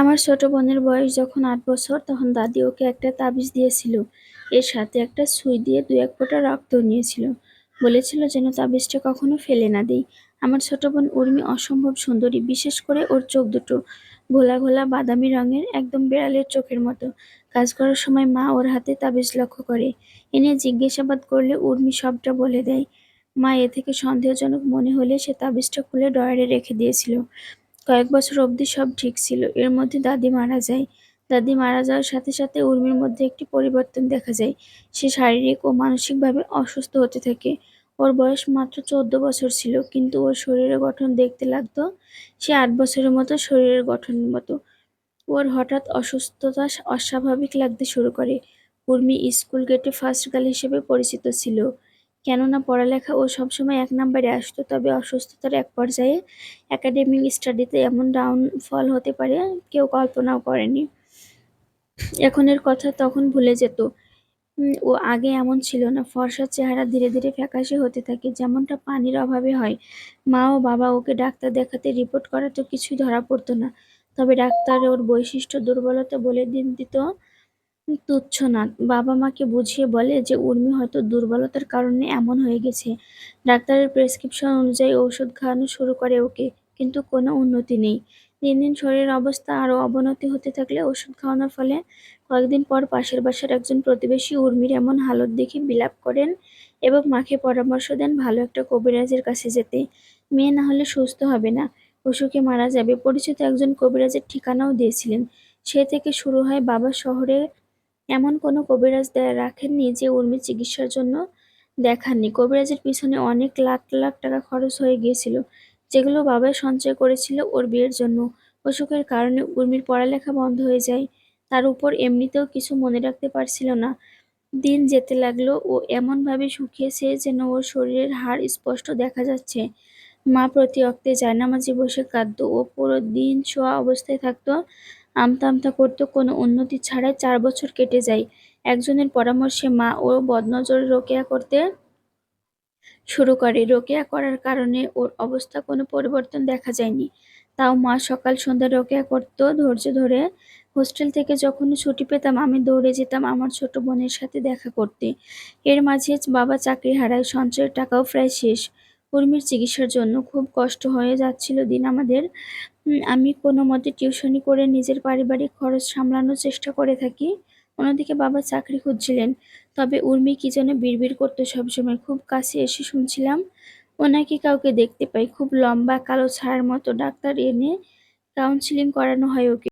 আমার ছোট বোনের বয়স যখন আট বছর, তখন দাদি ওকে একটা তাবিজ দিয়েছিল। এর সাথে একটা সুই দিয়ে দু এক ফোঁটা রক্ত নিয়েছিল। বলেছিল যেন তাবিজটা কখনো ফেলে না দেই। আমার ছোট বোন উর্মি অসম্ভব সুন্দরী, বিশেষ করে ওর চোখ দুটো ঘোলা ঘোলা বাদামি রঙের, একদম বেড়ালের চোখের মতো। কাজ করার সময় মা ওর হাতে তাবিজ লক্ষ্য করে। এনে জিজ্ঞাসাবাদ করলে উর্মি সবটা বলে দেয়। মা এ থেকে সন্দেহজনক মনে হলে সে তাবিজটা খুলে ডয়ারে রেখে দিয়েছিল। কয়েক বছর অবধি সব ঠিক ছিল। এর মধ্যে দাদি মারা যায়। দাদি মারা যাওয়ার সাথে সাথে উর্মির মধ্যে একটি পরিবর্তন দেখা যায়। সে শারীরিক ও মানসিকভাবে অসুস্থ হতে থাকে। ওর বয়স মাত্র চোদ্দ বছর ছিল, কিন্তু ওর শরীরের গঠন দেখতে লাগতো সে আট বছরের মতো শরীরের গঠনের মতো। ওর হঠাৎ অসুস্থতা অস্বাভাবিক লাগতে শুরু করে। উর্মি স্কুল গেটে ফার্স্ট গার্ল হিসেবে পরিচিত ছিল। কেননা পড়ালেখা ও সবসময় এক নম্বরে আসতো, তবে অসুস্থতার এক পর্যায়ে একাডেমিক স্টাডিতে এমন ডাউনফল হতে পারে, কেউ কল্পনাও করেনি। এখনের কথা তখন ভুলে যেত। ও আগে এমন ছিল না। ফর্সার চেহারা ধীরে ধীরে ফ্যাকাশে হতে থাকে, যেমনটা পানির অভাবে হয়। মা ও বাবা ওকে ডাক্তার দেখাতে রিপোর্ট করা তো কিছুই ধরা পড়তো না, তবে ডাক্তার ওর বৈশিষ্ট্য দুর্বলতা বলে দিন দিত তুচ্ছ না। বাবা মাকে বুঝিয়ে বলে যে, উর্মি হয়তো দুর্বলতার কারণে এমন হয়ে গেছে। ডাক্তারের প্রেসক্রিপশন অনুযায়ী ঔষধ খাওয়ানো শুরু করে ওকে, কিন্তু কোনো উন্নতি নেই। দিন দিন শরীরের অবস্থা আরও অবনতি হতে থাকলে ওষুধ খাওয়ানোর ফলে কয়েকদিন পর পাশের বাসার একজন প্রতিবেশী উর্মির এমন হালত দেখে বিলাপ করেন এবং মাকে পরামর্শ দেন ভালো একটা কবিরাজের কাছে যেতে। মেয়ে না হলে সুস্থ হবে না। পশুকে মারা যাবে। পরিচিত একজন কবিরাজের ঠিকানাও দিয়েছিলেন। সে থেকে শুরু হয় বাবা শহরে এমন কোনো কবিরাজ রাখেননি যে উর্মির চিকিৎসার জন্য দেখাননি। কবিরাজের পিছনে অনেক লাখ লাখ টাকা খরচ হয়ে গিয়েছিল, যেগুলো বাবা সঞ্চয় করেছিল ওর বিয়ের জন্য। অসুখের কারণে উর্মির পড়ালেখা বন্ধ হয়ে যায়। তার উপর এমনিতেও কিছু মনে রাখতে পারছিল না। দিন যেতে লাগল ও এমনভাবে শুকিয়েছে যেন ওর শরীরের হাড় স্পষ্ট দেখা যাচ্ছে। মা প্রতি অক্তে জায়নামাজি বসে কাঁদতো ও পুরো দিন শোয়া অবস্থায় থাকতো। আমতা আমতা করতো কোনো উন্নতি ছাড়াই চার বছর কেটে যায়। একজনের পরামর্শে মা ও বদনজর রোকেয়া করতে শুরু করে। রোকেয়া করার কারণে ওর অবস্থা কোনো পরিবর্তন দেখা যায়নি। তাও মা সকাল সন্ধ্যা রোকেয়া করতো ধৈর্য ধরে। হোস্টেল থেকে যখন ছুটি পেতাম, আমি দৌড়ে যেতাম আমার ছোট বোনের সাথে দেখা করতে। এর মাঝে বাবা চাকরি হারায়, সঞ্চয়ের টাকাও প্রায় শেষ। উর্মির চিকিৎসার জন্য খুব কষ্ট হয়ে যাচ্ছিল দিন আমাদের। আমি কোনো মতে টিউশনি করে নিজের পারিবারিক খরচ সামলানোর চেষ্টা করে থাকি। অন্যদিকে বাবা চাকরি খুঁজছিলেন, তবে উর্মি কি যেন বিড়বিড় করতো সবসময়। খুব কাছে এসে শুনছিলাম, ওনাকে কাউকে দেখতে পাই। খুব লম্বা কালো ছায়ার মতো ডাক্তার এনে কাউন্সিলিং করানো হয় ওকে।